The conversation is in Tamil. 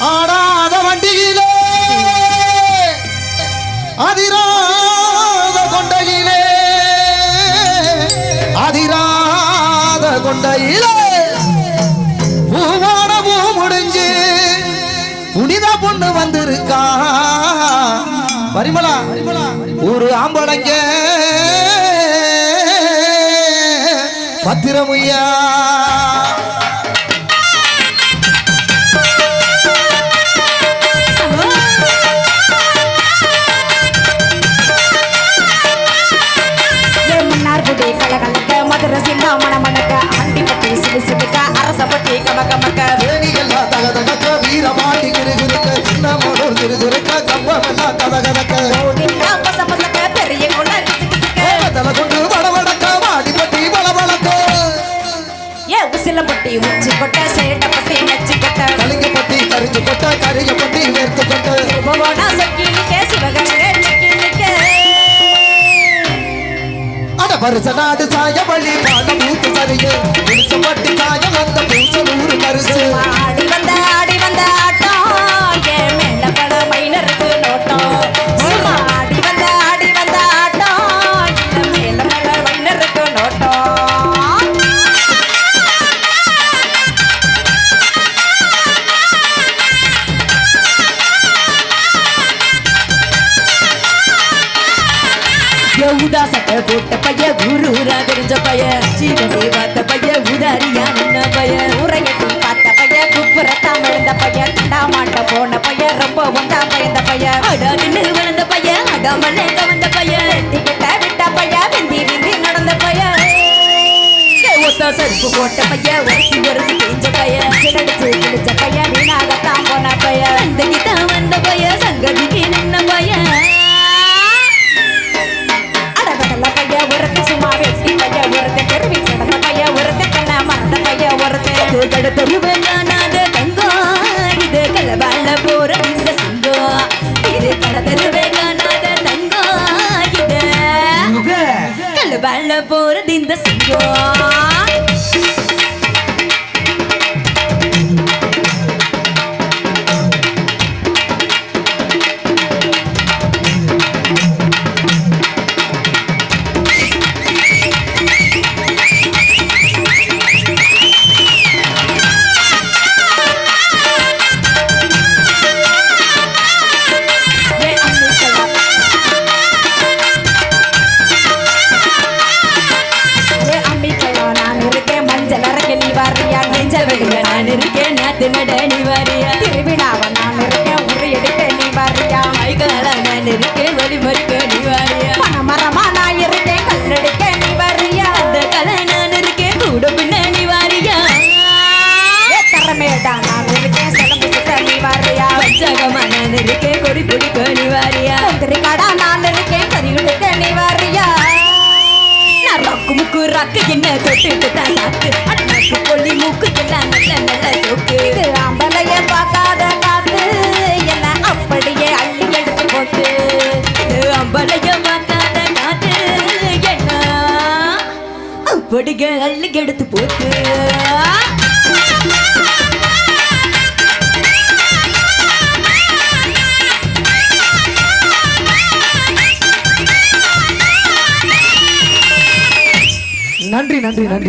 ஆடாத வண்டியிலே அதிராத கொண்டையிலே அதிராத கொண்டையிலே. பூவான பூ முடிஞ்சு புனித பொண்ணு வந்திருக்கா. பரிமளா ஒரு ஆம்பளைங்க. பத்திரமுய்யா. உசிலம்பட்டி உச்சி கொட்ட சேட்டப்பட்டி நச்சி கொட்ட கலிங்கப்பட்டி கரிஞ்சு கொட்ட கரியப்பட்டி வேர்த்து கொட்ட திருபுவனா சொக்கி நிக்க சிவகங்கை நிக்கி நிக்க அட வருஷ நாடு சாய வழி பாட மூத்து சரியே ஊதா சட்டை போட்ட பைய குருரா தெரிஞ்ச பைய சீரடி பார்த்த பைய உதாரியா நின்ன பைய ஊரையட்டி பார்த்த பைய குப்புறத்தான் விழுந்த பையன் மாட்ட போன பையன் ரொம்ப ஒண்டா பயந்த பையன் அடா நின்னு கலவாழ போறது இந்த சிங்கம். என்ன தொட்டுட்டு தான் சாக்கு அண்ணாக்கு கொல்லி மூக்கு எல்லாம் நல்ல நல்ல சோக்கு இது அம்பலைய பார்க்காத காத்து. என்ன அப்படியே அள்ளி எடுத்து போட்டு. இது அம்பலைய பார்க்காத காத்து. என்ன அப்படிங்க அள்ளி எடுத்து போட்டு. நன்றி நன்றி நன்றி